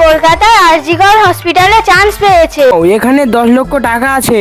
কলকাতার আরজিগড় হসপিটালে চান্স পেয়েছে। ও, এখানে দশ লক্ষ টাকা আছে।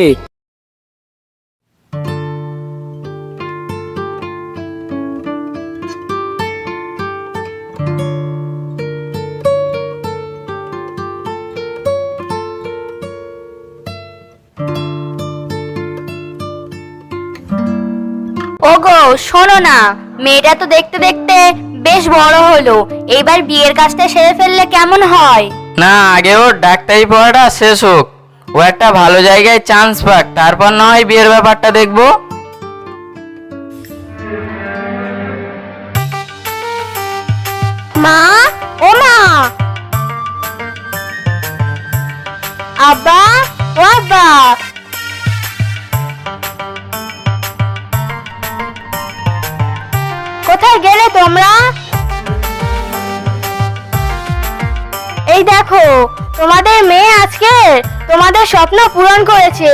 ওগো শোনো না মেয়েটা তো দেখতে দেখতে বেশ বড় হলো। এবার বিয়ের কাজটা সেরে ফেললে কেমন হয়? না আগে ওর ডাক্তারি পড়াটা শেষ হোক। ও একটা ভালো জায়গায় চান্স পাক তারপর না হয় বিয়ের ব্যাপারটা দেখব। মা কোথায় গেলে তোমরা? এই দেখো, তোমাদের মেয়ে আজকে তোমাদের স্বপ্ন পূরণ করেছে।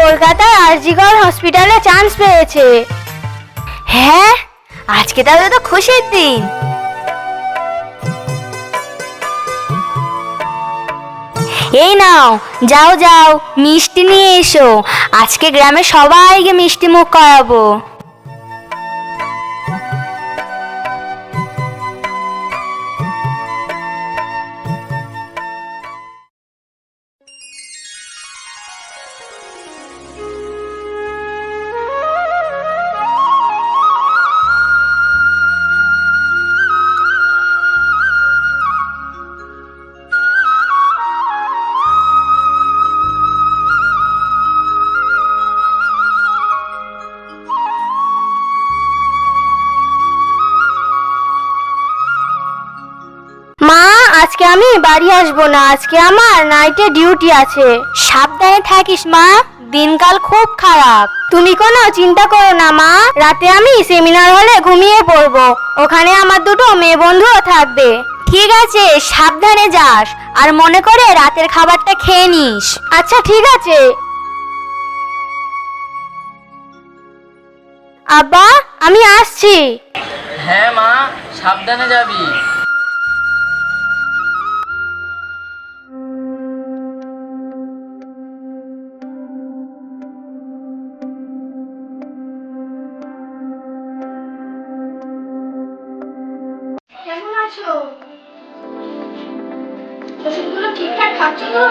কলকাতার আরজিগড় হসপিটালে চান্স পেয়েছে। হ্যাঁ আজকে তাহলে তো খুশির দিন। এই নাও, যাও যাও, মিষ্টি নিয়ে এসো। আজকে গ্রামে সবাইকে মিষ্টি মুখ করাবো। আমি বাড়ি আসব না, আজকে আমার নাইটে ডিউটি আছে। সাবধানে থাকিস মা, দিনকাল খুব খারাপ। তুমি কোনো চিন্তা করো না মা, রাতে আমি সেমিনার হলে ঘুমিয়ে পড়ব, ওখানে আমার দুটো মেয়ে বন্ধুও থাকবে। ঠিক আছে, সাবধানে যাস, আর মনে করে রাতের খাবারটা খেয়ে নিস। আচ্ছা ঠিক আছে। আব্বা, আমি আসছি। হ্যাঁ মা, সাবধানে যাবি। আছো ওষুধগুলো ঠিকঠাক খাচ্ছ তো?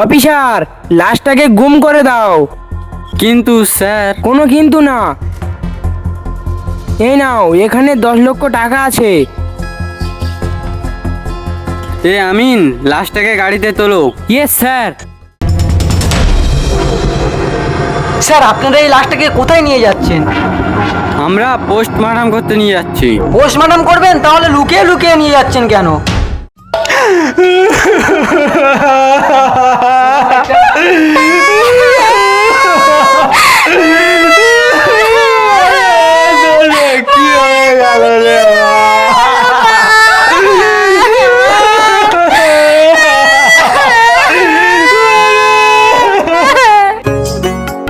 অফিসার লাশটাকে গুম করে দাও। কিন্তু স্যার। কোনো কিন্তু না। এই নাও এখানে দশ লক্ষ টাকা আছে। এ আমিন লাশটাকে গাড়িতে তোলো। ইয়েস স্যার স্যার আপনারা এই লাশটাকে কোথায় নিয়ে যাচ্ছেন? আমরা পোস্টমর্টম করতে নিয়ে যাচ্ছি। পোস্টমর্টম করবেন? তাহলে লুকিয়ে লুকিয়ে নিয়ে যাচ্ছেন কেন?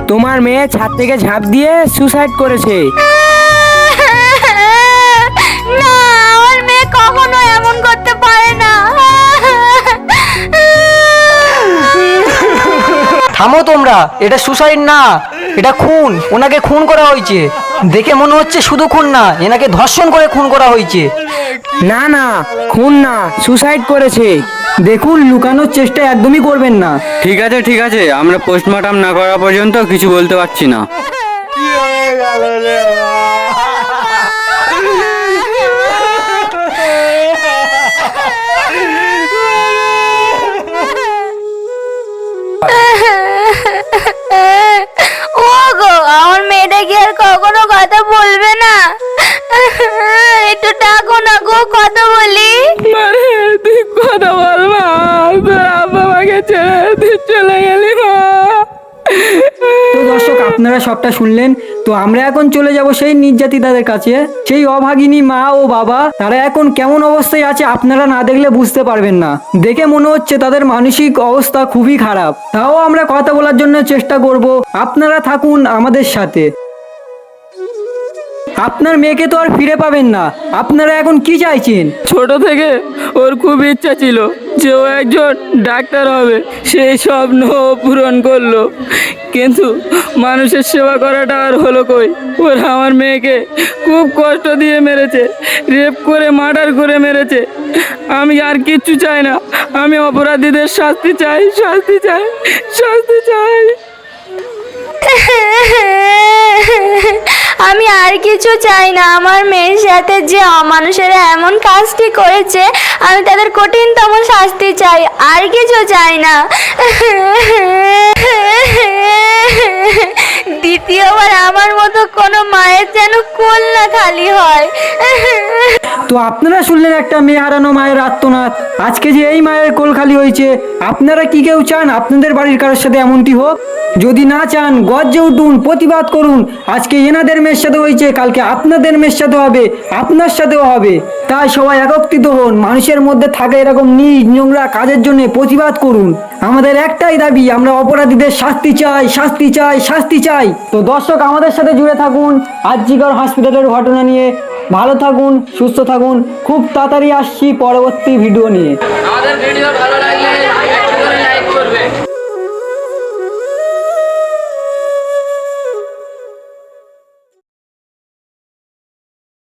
তোমার মেয়ে ছাদ থেকে ঝাঁপ দিয়ে সুসাইড করেছে। তোমরা এটা সুসাইড না এটা খুন ওনাকে খুন করা হয়েছে। দেখে মনে হচ্ছে শুধু খুন না এনাকে ধর্ষণ করে খুন করা হয়েছে। না না খুন না সুসাইড করেছে। দেখুন লুকানোর চেষ্টা একদমই করবেন না। ঠিক আছে ঠিক আছে আমরা পোস্টমর্টম না করা পর্যন্ত কিছু বলতে পারছি না। কথা বলি? মারে তুই কথা বল মা। তোর আব্বা মাকে ছেড়ে তুই চলে গেলি মা। তো দর্শক আপনারা সবটা শুনলেন। তো আমরা এখন চলে যাব সেই নির্যাতিতাদের কাছে। সেই অভাগিনী মা ও বাবা তারা এখন কেমন অবস্থায় আছে আপনারা না দেখলে বুঝতে পারবেন না। দেখে মনে হচ্ছে তাদের মানসিক অবস্থা খুবই খারাপ। তাও আমরা কথা বলার জন্য চেষ্টা করব। আপনারা থাকুন আমাদের সাথে। আপনার মেয়েকে তো আর ফিরে পাবেন না। আপনারা এখন কি চাইছেন? ছোট থেকে ওর খুব ইচ্ছা ছিল যে ও একজন ডাক্তার হবে। সেই স্বপ্ন ও পূরণ করল। কিন্তু মানুষের সেবা করাটা আর হলো কই? ওরা আমার মেয়েকে খুব কষ্ট দিয়ে মেরেছে রেপ করে মার্ডার করে মেরেছে। আমি আর কিচ্ছু চাই না। আমি অপরাধীদের শাস্তি চাই শাস্তি চাই শাস্তি চাই। আমি আর কিছু চাই না। আমার মেয়ের সাথে যে অমানুষেরা এমন কাজটি করেছে, আমি তাদের কঠিনতম শাস্তি চাই। আর কিছু চাই না। দ্বিতীয়বার আমার মতো কোনো মায়ের যেন কোল না খালি হয়। তো আপনারা শুনলেন একটা মেয়ে হারানো মায়ের আত্মনাথ। আজকে যে এই মায়ের কোল খালি হয়েছে, আপনারা কি কেউ চান আপনাদের বাড়ির কারোর সাথে এমনটি হোক? যদি না চান, গর্জে উঠুন, প্রতিবাদ করুন। আজকে এনাদের মেয়ের সাথে হয়েছে, কালকে আপনাদের মেয়ের সাথে হবে, আপনার সাথেও হবে। তাই সবাই একত্রিত হন, মানুষের মধ্যে থাকা এরকম নিজ নোংরা কাজের জন্য প্রতিবাদ করুন। আমাদের একটাই দাবি, আমরা অপরাধীদের শাস্তি চাই শাস্তি চাই শাস্তি চাই। তো দর্শক, আমাদের সাথে জুড়ে থাকুন আজিকর হসপিটালের ঘটনা নিয়ে। ভালো থাকুন সুস্থ থাকুন। খুব তাড়াতাড়ি আসছি পরবর্তী ভিডিও নিয়ে। আমাদের ভিডিও ভালো লাগলে